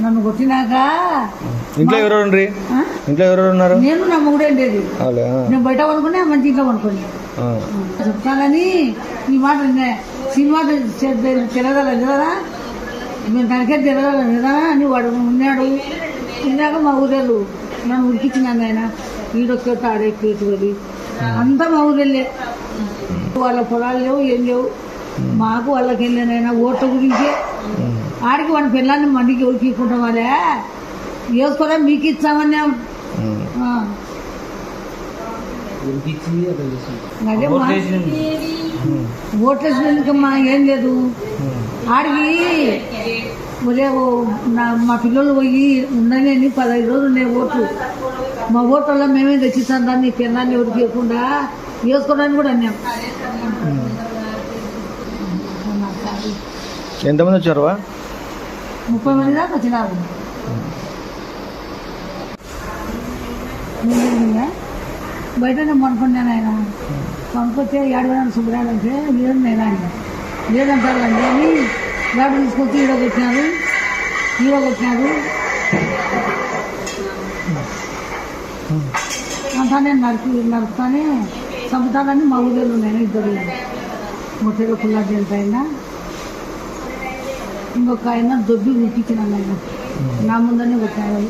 నన్ను కొట్టినాక ఇంట్లో ఆ? ఇంట్లో ఎవరెవరు ఉన్నారు నేను నా మొగుడే ఉండేది అవులే ఆ, నేను బయట పడుకునే మంచి ఇంట్లో ఆ. చెప్తానని ఈ మాట. సినిమా తిరగలేదు కదా మేము దానికే తిరగలేదు కదా అని వాడు ఉన్నాడు. తిన్నాక మా ఊరేళ్ళు నన్ను ఉడికిచ్చినాను ఆయన ఈడొక్క ఆడెక్కేది అంతా మా ఊరెళ్ళే. వాళ్ళ పొలాలు లేవు ఏం లేవు. మాకు వాళ్ళకి వెళ్ళానైనా ఓట్ల గురించే. ఆడికి వాడి పిల్లల్ని మండికి ఉడికికుంటాం వాళ్ళే వేసుకోరా మీకు ఇచ్చామని. అదే మా-. ఓట్లేసినందుకమ్మా ఏం లేదు. ఆడికి ఒరే నా మా పిల్లలు పోయి ఉండని పదహైదు రోజులు ఉన్నాయి ఓట్లు. మా ఓట్లలో మేమే తెచ్చిస్తాం దాన్ని పిల్లల్ని ఎవరికి ఇవ్వకుండా వేసుకోవడానికి కూడా అన్నాం. ఎంతమంది వచ్చారు ముప్పై మంది దాకా వచ్చినారు బయటనే పనుకున్నాను ఆయన. పనుకొస్తే ఏడవడానికి శుభ్రాలు అంటే లేదు నేను ఆయన. లేదంటారు అండి అని గాడు తీసుకొచ్చి ఈడ ఈరోజు ఈడ అంతా నేను నరికి నరుకుతానే చంపుతానని మా ఊళ్ళో నేను ఇద్దరు. ముట్టెలు పుల్లా పైన. ఇంకొక ఆయన దొబ్బి ఉట్టించినాను ఆయన నా ముందనే కొట్టారు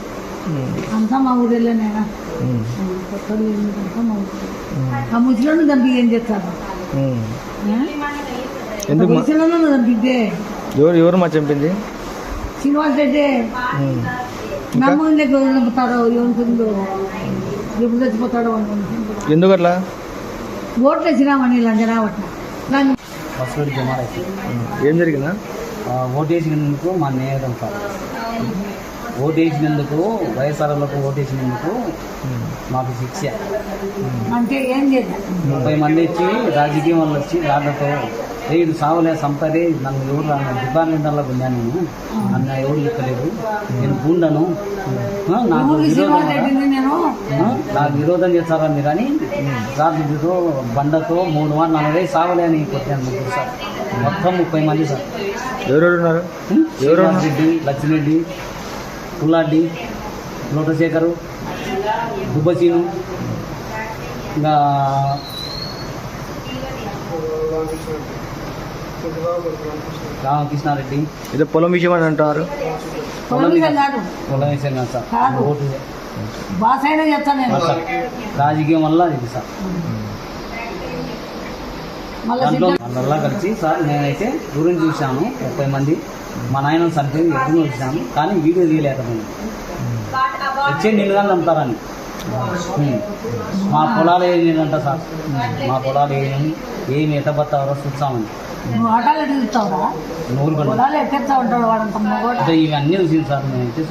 ఉమ్. అంతా మా ఊరేళ్ళేనైనా ఉమ్. కొత్తలు ఏంటంటే మా ఊరు. ఆ ముసలిని చంపి ఏం చేస్తారు ముసలిని చంపితే ఎవరు ఎవరు మా చంపింది? శ్రీనివాస్ రెడ్డి. నా ముందు ఎవరు చంపుతారో ఏముంటుందో ఎప్పుడు చచ్చిపోతాడో ఎందుకు అట్లా? ఓట్లు బస్సుడి జమాలకి ఉమ్. ఏం జరిగిందా? ఓటేసినందుకు మా నేరం సార్ ఓటేసినందుకు వైఎస్ఆర్లకు ఓటేసినందుకు. మాకు శిక్ష. ముప్పై మంది వచ్చి రాజకీయం వాళ్ళు వచ్చి రాళ్ళతో రేడు సావలే సంపదే నన్ను ఎవరు రాను డిపార్ట్మెంట్లో ఉన్నాను నేను. నన్ను ఎవరు ఇక్కలేదు నేను గుండను. నాకు విరోధం నాకు చేస్తారా మీరు అని. రాజుతో బండతో మూడు వారు నలభై సావలే అని కొట్టాను ముగ్గురు సార్. మొత్తం ముప్పై మంది సార్. ఎవరెవరు ఉన్నారు ఎవరు శ్రీనివాస్ రెడ్డి లక్ష్మిరెడ్డి పుల్లాడ్డి లోటశేఖరు దుబ్బచీను ఇంకా రామకృష్ణారెడ్డి. ఏదో పొలం విషయం అని అంటారు. పొలం మీద కాదు. పొలం విషయం కాదు సార్. బాస్ అయినా చెప్తాను రాజకీయం వల్ల ఇది సార్. దాంట్లో వాళ్ళల్లా కలిసి సార్ నేనైతే దూరం చూశాను. ముప్పై మంది మా నాయన చనిపోయి ఎప్పుడు చూశాను కానీ వీడియో తీయలేకపోయింది వచ్చే నీళ్ళుగా నమ్ముతారని. మా పొలాలు ఏంటంట సార్. మా పొలాలు ఏమి ఏమి ఎట్టబత్తారో చూస్తామని. ఇవన్నీ చూసింది సార్ నేనైతే.